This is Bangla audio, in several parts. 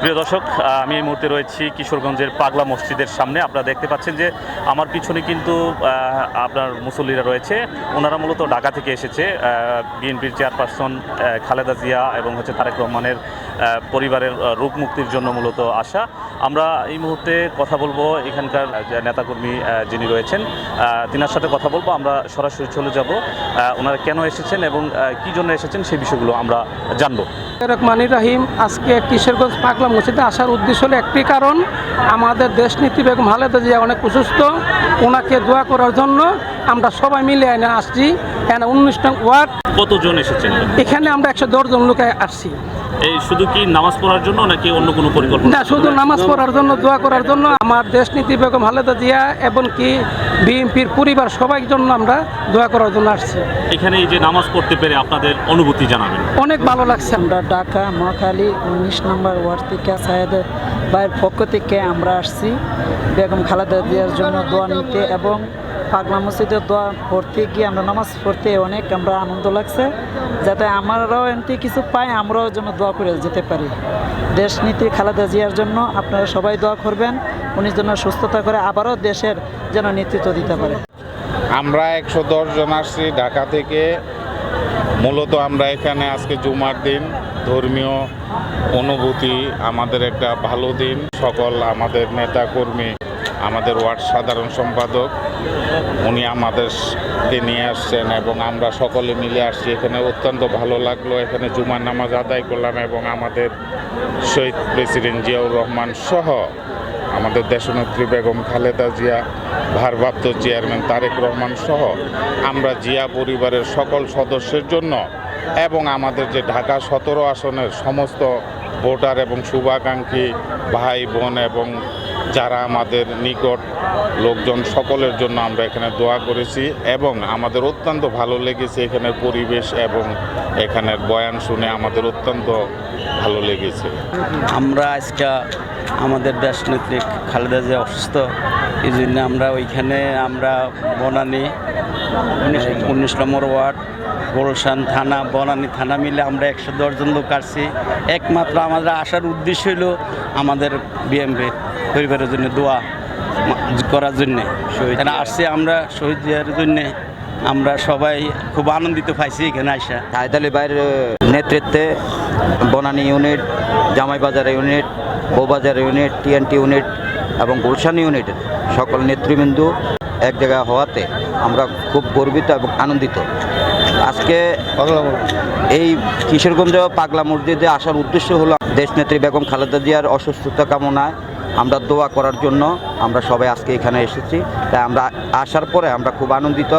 প্রিয় দর্শক আমি এই মুহূর্তে রয়েছি কিশোরগঞ্জের পাগলা মসজিদের সামনে। আপনারা দেখতে পাচ্ছেন যে আমার পিছনে কিন্তু আপনার মুসল্লিরা রয়েছে। ওনারা মূলত ঢাকা থেকে এসেছে। বিএনপির চেয়ারপারসন খালেদা জিয়া এবং হচ্ছে তারেক রহমানের পরিবারের রোগ মুক্তির জন্য মূলত আসা। আমরা এই মুহূর্তে কথা বলব এখানকার যে নেতাকর্মী যিনি রয়েছেন তিনার সাথে কথা বলব আমরা সরাসরি চলে যাব। ওনারা কেন এসেছেন এবং কি জন্য এসেছেন সেই বিষয়গুলো আমরা জানব। রহমানির রাহিম আজকে কিশোরগঞ্জ পাকলা মসজিদে আসার উদ্দেশ্য হলো একটি কারণ আমাদের দেশনীতি বেগম খালেদা জিয়া অনেক অসুস্থ ওনাকে দোয়া করার জন্য আমরা সবাই মিলে এনে আসছি। এখানে উনিশ নং ওয়ার্ড। কতজন এসেছেন? এখানে আমরা একশো দশজন লোকে আসছি। এই শুধু কি নামাজ পড়ার জন্য নাকি অন্য কোনো পরিকল্পনা? না শুধু নামাজ পড়ার জন্য দোয়া করার জন্য। আমার দেশনীতি বেগম খালেদা জিয়া এবং কি বিএনপির পরিবার সবাই জন্য আমরা দোয়া করার জন্য আসছি। এখানে এই যে নামাজ পড়তে পেরে আপনাদের অনুভূতি জানাবেন। অনেক ভালো লাগছে। আমরা ঢাকা মহাখালী উনিশ নম্বর ওয়ার্ড থেকে সাহেদ ভাইয়ের পক্ষ থেকে আমরা আসছি। বেগম খালেদা জিয়ার জন্য দোয়া নিতে এবং পাগলা মসজিদে দোয়া পড়তে গিয়ে আমরা নামাজ পড়তে অনেক আমরা আনন্দ লাগছে, যাতে আমরাও এমনি কিছু পাই আমরাও যেন দোয়া করে যেতে পারি। দেশ নীতি খালেদা জিয়ার জন্য আপনারা সবাই দোয়া করবেন, উনি যেন সুস্থতা করে আবারও দেশের যেন নেতৃত্ব দিতে পারে। আমরা একশো দশ জন আসছি ঢাকা থেকে। মূলত আমরা এখানে আজকে জুমার দিন, ধর্মীয় অনুভূতি আমাদের একটা ভালো দিন। সকল আমাদের নেতা কর্মী আমাদের ওয়ার্ড সাধারণ সম্পাদক, উনি আমাদেরকে নিয়ে আসছেন এবং আমরা সকলে মিলে আসছি। এখানে অত্যন্ত ভালো লাগল। এখানে জুমার নামাজ আদায় করলাম এবং আমাদের শহীদ প্রেসিডেন্ট জিয়াউর রহমান সহ আমাদের দেশনেত্রী বেগম খালেদা জিয়া, ভারপ্রাপ্ত চেয়ারম্যান তারেক রহমান সহ আমরা জিয়া পরিবারের সকল সদস্যের জন্য এবং আমাদের যে ঢাকা সতেরো আসনের সমস্ত ভোটার এবং শুভাকাঙ্ক্ষী ভাই বোন এবং যারা আমাদের নিকট লোকজন সকলের জন্য আমরা এখানে দোয়া করেছি এবং আমাদের অত্যন্ত ভালো লেগেছে এখানের পরিবেশ এবং এখানের বয়ান শুনে আমাদের অত্যন্ত ভালো লেগেছে। আমরা আজকে আমাদের দেশনেত্রী খালেদা জিয়া অসুস্থ এই জন্য আমরা ওইখানে আমরা বনানী উনিশ নম্বর ওয়ার্ড গোলশান থানা বনানী থানা মিলে আমরা একশো দশজন লোক আসছি। একমাত্র আমাদের আসার উদ্দেশ্য হলো আমাদের বিএমপি পরিবারের জন্য দোয়া করার জন্যে। আসছি আমরা শহীদ জন্যে। আমরা সবাই খুব আনন্দিত পাইছি এখানে আসা হায়দালি ভাইয়ের নেতৃত্বে Banani unit, Jamaibazar unit, Boubazar unit, TNT unit এবং গুলশান ইউনিটের সকল নেতৃবৃন্দ এক জায়গায় হওয়াতে আমরা খুব গর্বিত এবং আনন্দিত। আজকে এই কিশোরগঞ্জ পাগলা মসজিদে আসার উদ্দেশ্য হলো দেশনেত্রী বেগম খালেদা জিয়ার অসুস্থতা কামনায় আমরা দোয়া করার জন্য আমরা সবাই আজকে এখানে এসেছি। তাই আমরা আসার পরে আমরা খুব আনন্দিত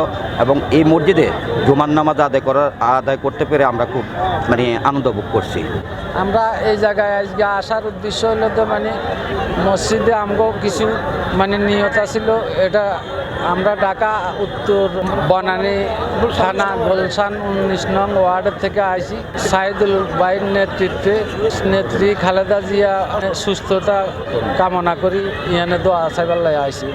এবং এই মসজিদে জুমার নামাজ আদায় করার, আদায় করতে পেরে আমরা খুব মানে আনন্দ ভোগ করছি। আমরা এই জায়গায় আজকে আসার উদ্দেশ্য হলো তো মানে মসজিদে আমগো কিছু মানে নিয়ত ছিল এটা আমরা ঢাকা, উত্তর, বনানী থানা গোলসান উনিশ নং ওয়ার্ডের থেকে আইসি। সাইদুল ভাইয়ের নেতৃত্বে নেত্রী খালেদা জিয়া সুস্থতা কামনা করি। ইয়ানে দোয়া চাইবার আইছি